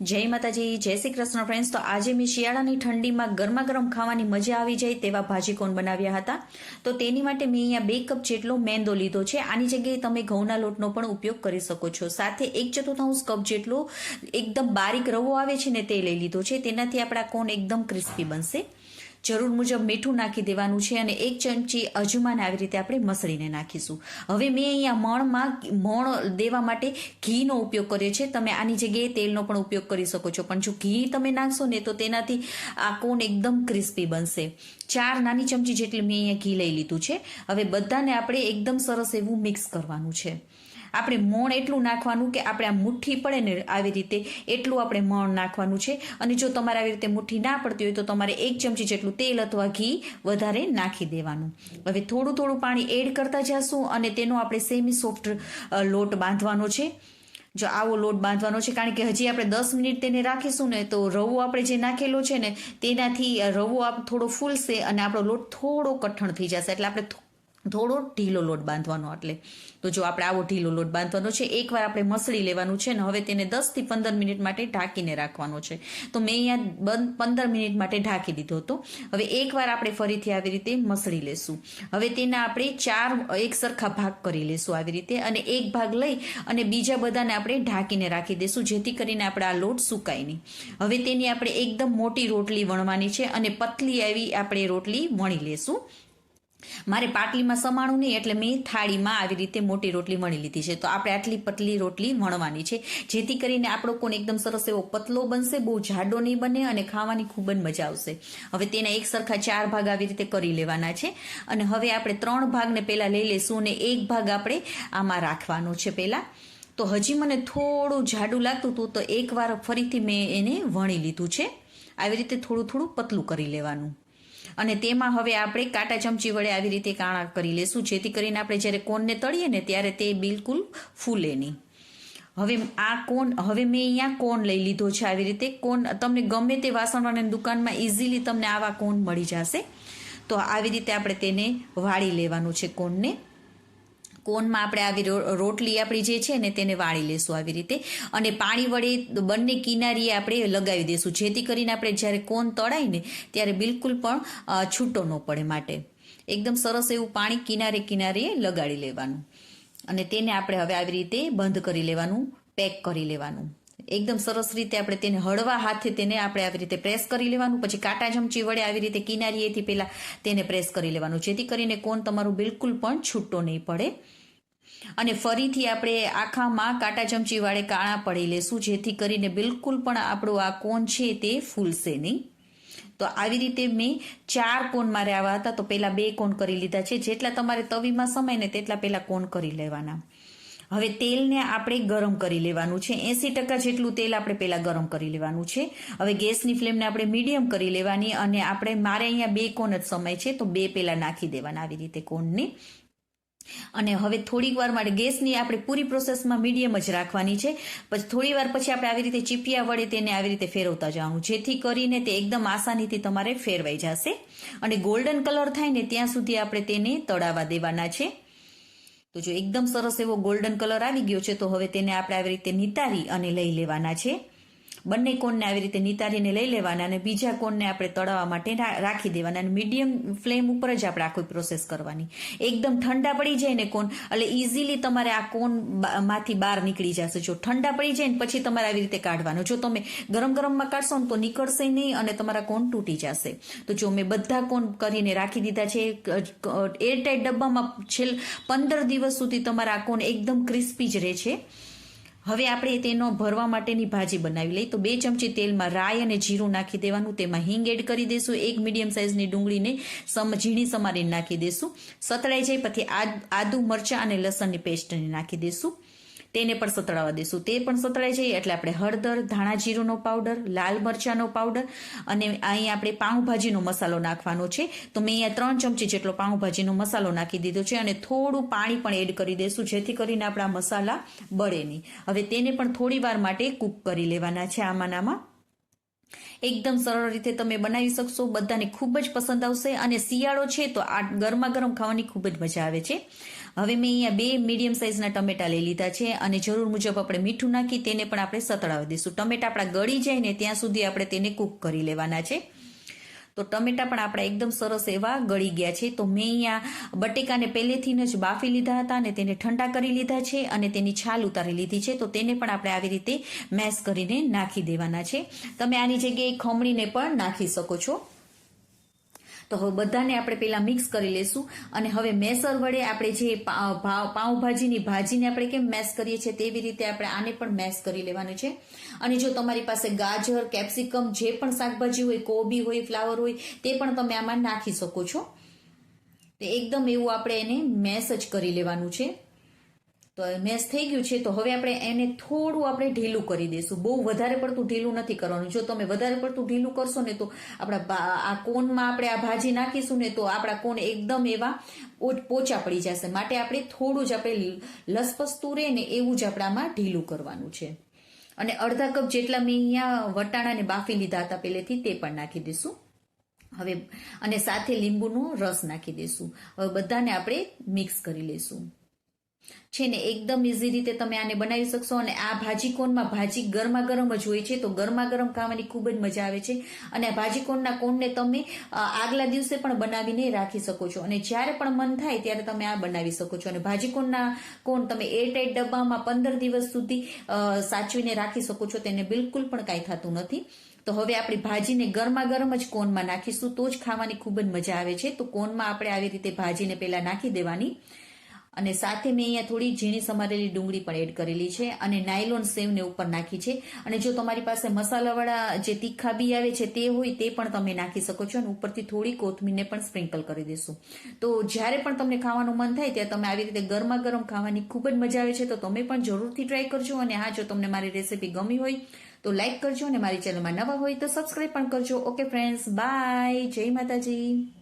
જય માતાજી, જય શ્રી કૃષ્ણ ફ્રેન્ડ્સ તો આજે મેં શિયાળાની ઠંડીમાં ગરમા ગરમ ખાવાની મજા આવી જાય તેવા ભાજી કોણ બનાવ્યા હતા. તો તેની માટે મેં અહીંયા બે કપ જેટલો મેંદો લીધો છે. આની જગ્યાએ તમે ઘઉંના લોટનો પણ ઉપયોગ કરી શકો છો. સાથે એક ચતુર્થાંશ કપ જેટલો એકદમ બારીક રવો આવે છે ને તે લઈ લીધો છે. તેનાથી આપણા કોન એકદમ ક્રિસ્પી બનશે. જરૂર મુજબ મીઠું નાખી દેવાનું છે અને એક ચમચી અજમાને આવી રીતે આપણે મસળીને નાખીશું. હવે મેં અહીંયા મણમાં મણ દેવા માટે ઘીનો ઉપયોગ કર્યો છે. તમે આની જગ્યાએ તેલનો પણ ઉપયોગ કરી શકો છો. પણ જો ઘી તમે નાખશો ને તો તેનાથી આ કોન એકદમ ક્રિસ્પી બનશે. ચાર નાની ચમચી જેટલી મેં અહીંયા ઘી લઈ લીધું છે. હવે બધાને આપણે એકદમ સરસ એવું મિક્સ કરવાનું છે. આપણે મોણ એટલું નાખવાનું કે આપણે આ મુઠ્ઠી પડે ને આવી રીતે એટલું આપણે મોણ નાખવાનું છે. અને જો તમારે આવી રીતે મુઠ્ઠી ના પડતી હોય તો તમારે એક ચમચી જેટલું તેલ અથવા ઘી વધારે નાખી દેવાનું. હવે થોડું થોડું પાણી એડ કરતા જશું અને તેનો આપણે સેમી સોફ્ટ લોટ બાંધવાનો છે. જો આવો લોટ બાંધવાનો છે, કારણ કે હજી આપણે દસ મિનિટ તેને રાખીશું ને તો રવો આપણે જે નાખેલો છે ને તેનાથી રવો આપ થોડો ફૂલશે અને આપણો લોટ થોડો કઠણ થઈ જશે. એટલે આપણે થોડો ઢીલો લોટ બાંધવાનો એટલે તો જો આપણે આવો ઢીલો લોટ બાંધવાનો છે, એકવાર આપણે મસળી લેવાનું છે ને હવે તેને દસથી પંદર મિનિટ માટે ઢાંકીને રાખવાનો છે. તો મેં અહીંયા બંધ પંદર મિનિટ માટે ઢાંકી દીધો હતો. હવે એકવાર આપણે ફરીથી આવી રીતે મસળી લેશું. હવે તેના આપણે ચાર એક સરખા ભાગ કરી લેશું આવી રીતે અને એક ભાગ લઈ અને બીજા બધાને આપણે ઢાંકીને રાખી દઈશું જેથી કરીને આપણે આ લોટ સુકાય નહીં. હવે તેની આપણે એકદમ મોટી રોટલી વણવાની છે અને પતલી આવી આપણે રોટલી વણી લેશું. મારે પાટલીમાં સમાણું નહીં, એટલે મેં થાળીમાં આવી રીતે મોટી રોટલી વણી લીધી છે. તો આપણે આટલી પતલી રોટલી વણવાની છે. જેથી કરીને આપણો કોણ એકદમ સરસ એવો પતલો બનશે, બહુ જાડો નહીં બને અને ખાવાની ખૂબ જ મજા આવશે. હવે તેના એક સરખા ચાર ભાગ આવી રીતે કરી લેવાના છે. અને હવે આપણે ત્રણ ભાગને પહેલાં લઈ લઈશું અને એક ભાગ આપણે આમાં રાખવાનો છે પહેલાં. તો હજી મને થોડું જાડું લાગતું હતું, તો એકવાર ફરીથી મેં એને વણી લીધું છે. આવી રીતે થોડું થોડું પતલું કરી લેવાનું. અને તેમાં હવે આપણે કાંટા ચમચી વડે આવી રીતે કાણા કરી લેશું. જેથી કરીને આપણે જ્યારે કોનને તળીએ ને ત્યારે તે બિલકુલ ફૂલે નહીં. હવે આ કોન, હવે મેં અહીંયા કોન લઈ લીધો છે આવી રીતે. કોન તમને ગમે તે વાસણવાળાની દુકાનમાં ઇઝીલી તમને આવા કોન મળી જશે. તો આવી રીતે આપણે તેને વાળી લેવાનું છે કોનને. કોનમાં આપણે આવી રોટલી આપણી જે છે ને તેને વાળી લેશું આવી રીતે. અને પાણી વડે બંને કિનારીએ આપણે લગાવી દઈશું જેથી કરીને આપણે જ્યારે કોન તળાય ને ત્યારે બિલકુલ પણ છૂટો ન પડે માટે. એકદમ સરસ એવું પાણી કિનારે કિનારે લગાડી લેવાનું. અને તેને આપણે હવે આવી રીતે બંધ કરી લેવાનું, પેક કરી લેવાનું. એકદમ સરસ રીતે આપણે તેને હળવા હાથે તેને આપણે આવી રીતે પ્રેસ કરી લેવાનું. પછી કાંટા ચમચી વડે આવી રીતે કિનારીએથી પહેલાં તેને પ્રેસ કરી લેવાનું. જેથી કરીને કોન તમારું બિલકુલ પણ છૂટો નહીં પડે. અને ફરીથી આપણે આખામાં કાંટા ચમચી વાળે કાણા પડી લેશું, જેથી કરીને બિલકુલ પણ આપણું આ કોન છે તે ફૂલશે નહીં. તો આવી રીતે મેં ચાર કોન મારે આવા હતા. તો પહેલાં બે કોન કરી લીધા છે. જેટલા તમારે તવીમાં સમય ને તેટલા પહેલાં કોન કરી લેવાના. હવે તેલને આપણે ગરમ કરી લેવાનું છે. એંસી ટકા જેટલું તેલ આપણે પહેલાં ગરમ કરી લેવાનું છે. હવે ગેસની ફ્લેમને આપણે મીડિયમ કરી લેવાની અને આપણે મારે અહીંયા બે કોન જ સમય છે, તો બે પહેલાં નાખી દેવાના આવી રીતે કોનને અને હવે થોડીક વાર માટે ગેસની આપણે પૂરી પ્રોસેસમાં મીડિયમ જ રાખવાની છે. પછી થોડી વાર પછી આપણે આવી રીતે ચીપિયા વડે તેને આવી રીતે ફેરવતા જવાનું. જેથી કરીને તે એકદમ આસાનીથી તમારે ફેરવાઈ જશે. અને ગોલ્ડન કલર થાય ને ત્યાં સુધી આપણે તેને તળાવવા દેવાના છે. તો જો એકદમ સરસ એવો ગોલ્ડન કલર આવી ગયો છે, તો હવે તેને આપણે આવી રીતે નિતારી અને લઈ લેવાના છે. બંને કોનને આવી રીતે નિતારીને લઈ લેવાના અને બીજા કોનને આપણે તળાવવા માટે રાખી દેવાના અને મીડિયમ ફ્લેમ ઉપર જ આપણે આખી પ્રોસેસ કરવાની. એકદમ ઠંડા પડી જાય ને કોન, એટલે ઇઝીલી તમારે આ કોનમાંથી બહાર નીકળી જશે. જો ઠંડા પડી જાય ને પછી તમારે આવી રીતે કાઢવાનું. જો તમે ગરમ ગરમમાં કાઢશો ને તો નીકળશે નહીં અને તમારા કોન તૂટી જશે. તો જો મેં બધા કોન કરીને રાખી દીધા છે એરટાઈટ ડબ્બામાં છેલ્લે પંદર દિવસ સુધી તમારા આ કોન એકદમ ક્રિસ્પી જ રહે છે. હવે આપણે તેનો ભરવા માટેની ભાજી બનાવી લઈ તો બે ચમચી તેલમાં રાઈ અને જીરું નાખી દેવાનું. તેમાં હિંગ એડ કરી દેશું. એક મીડિયમ સાઇઝની ડુંગળીને સમ, ઝીણી સમારીને નાખી દેશું. સતળાઈ જાય પછી આદુ મરચાં અને લસણની પેસ્ટને નાખી દેશું. તેને પણ સતળાવા દઈશું તે પણ સતળાઈ જાય એટલે આપણે હળદર ધાણા જીરુંનો પાવડર, લાલ મરચાંનો પાવડર અને અહીં આપણે પાઉંભાજીનો મસાલો નાખવાનો છે. તો મેં અહીંયા ત્રણ ચમચી જેટલો પાઉંભાજીનો મસાલો નાખી દીધો છે અને થોડું પાણી પણ એડ કરી દઈશું જેથી કરીને આપણા મસાલા બળે નહીં. હવે તેને પણ થોડી વાર માટે કૂક કરી લેવાના છે આમાંનામાં એકદમ સરળ રીતે તમે બનાવી શકશો. બધાને ખૂબ જ પસંદ આવશે અને શિયાળો છે તો આ ગરમા ગરમ ખાવાની ખૂબ જ મજા આવે છે. હવે મેં અહીંયા બે મીડિયમ સાઇઝના ટમેટા લઈ લીધા છે અને જરૂર મુજબ આપણે મીઠું નાખી તેને પણ આપણે સતળાવી દઈશું. ટમેટા આપણા ગળી જાય ને ત્યાં સુધી આપણે તેને કૂક કરી લેવાના છે. તો ટમેટા પણ આપણા એકદમ સરસ એવા ગળી ગયા છે. તો મેં અહીંયા બટેકાને પહેલેથી જ બાફી લીધા હતા અને તેને ઠંડા કરી લીધા છે અને તેની છાલ ઉતારી લીધી છે. તો તેને પણ આપણે આવી રીતે મેશ કરીને નાખી દેવાના છે. તમે આની જગ્યાએ ખમણીને પણ નાખી શકો છો. તો હવે બધાને આપણે પહેલાં મિક્સ કરી લેશું અને હવે મેસર વડે આપણે જે પાઉંભાજીની ભાજીને આપણે કેમ મેસ કરીએ છીએ તેવી રીતે આપણે આને પણ મેશ કરી લેવાનું છે. અને જો તમારી પાસે ગાજર, કેપ્સિકમ જે પણ શાકભાજી હોય, કોબી હોય, ફ્લાવર હોય, તે પણ તમે આમાં નાખી શકો છો. તો એકદમ એવું આપણે એને મેસ જ કરી લેવાનું છે. તો મેસ થઈ ગયું છે, તો હવે આપણે એને થોડું આપણે ઢીલું કરી દઈશું. બહુ વધારે પડતું ઢીલું નથી કરવાનું. જો તમે વધારે પડતું ઢીલું કરશો ને તો આપણા આ કોનમાં આપણે આ ભાજી નાખીશું ને તો આપણા કોન એકદમ એવા પોચા પડી જશે. માટે આપણે થોડું જ આપણે લસપસતું રહે ને એવું જ આપણામાં ઢીલું કરવાનું છે. અને અડધા કપ જેટલા મેં અહીંયા વટાણાને બાફી લીધા હતા પહેલેથી તે પણ નાખી દઈશું. હવે, અને સાથે લીંબુનો રસ નાખી દઈશું. હવે બધાને આપણે મિક્સ કરી લઈશું. છે ને એકદમ ઇઝી રીતે તમે આને બનાવી શકશો અને આ ભાજી કોનમાં ભાજી ગરમા ગરમ જ હોય છે. તો ગરમા ગરમ ખાવાની ખૂબ જ મજા આવે છે. અને આ ભાજી કોનના કોનને તમે આગલા દિવસે પણ બનાવીને રાખી શકો છો. અને જ્યારે પણ મન થાય ત્યારે તમે આ બનાવી શકો છો. અને ભાજી કોનના કોન તમે એરટાઈટ ડબ્બામાં પંદર દિવસ સુધી સાચવીને રાખી શકો છો. તેને બિલકુલ પણ કાંઈ થતું નથી. તો હવે આપણી ભાજીને ગરમા ગરમ જ કોનમાં નાખીશું. તો જ ખાવાની ખૂબ જ મજા આવે છે. તો કોનમાં આપણે આવી રીતે ભાજીને પહેલા નાખી દેવાની. અને સાથે મેં અહીંયા થોડી ઝીણી સમારેલી ડુંગળી પણ એડ કરેલી છે અને નાયલોન સેવને ઉપર નાખી છે. અને જો તમારી પાસે મસાલાવાળા જે તીખા બી આવે છે તે હોય તે પણ તમે નાખી શકો છો અને ઉપરથી થોડી કોથમીરને પણ સ્પ્રિંકલ કરી દેશું. તો જ્યારે પણ તમને ખાવાનું મન થાય ત્યારે તમે આવી રીતે ગરમા ગરમ ખાવાની ખૂબ જ મજા આવે છે તો તમે પણ જરૂરથી ટ્રાય કરજો અને હા, જો તમને મારી રેસીપી ગમી હોય તો લાઇક કરજો અને મારી ચેનલમાં નવા હોય તો સબસ્ક્રાઈબ પણ કરજો. Okay friends, bye. જય માતાજી.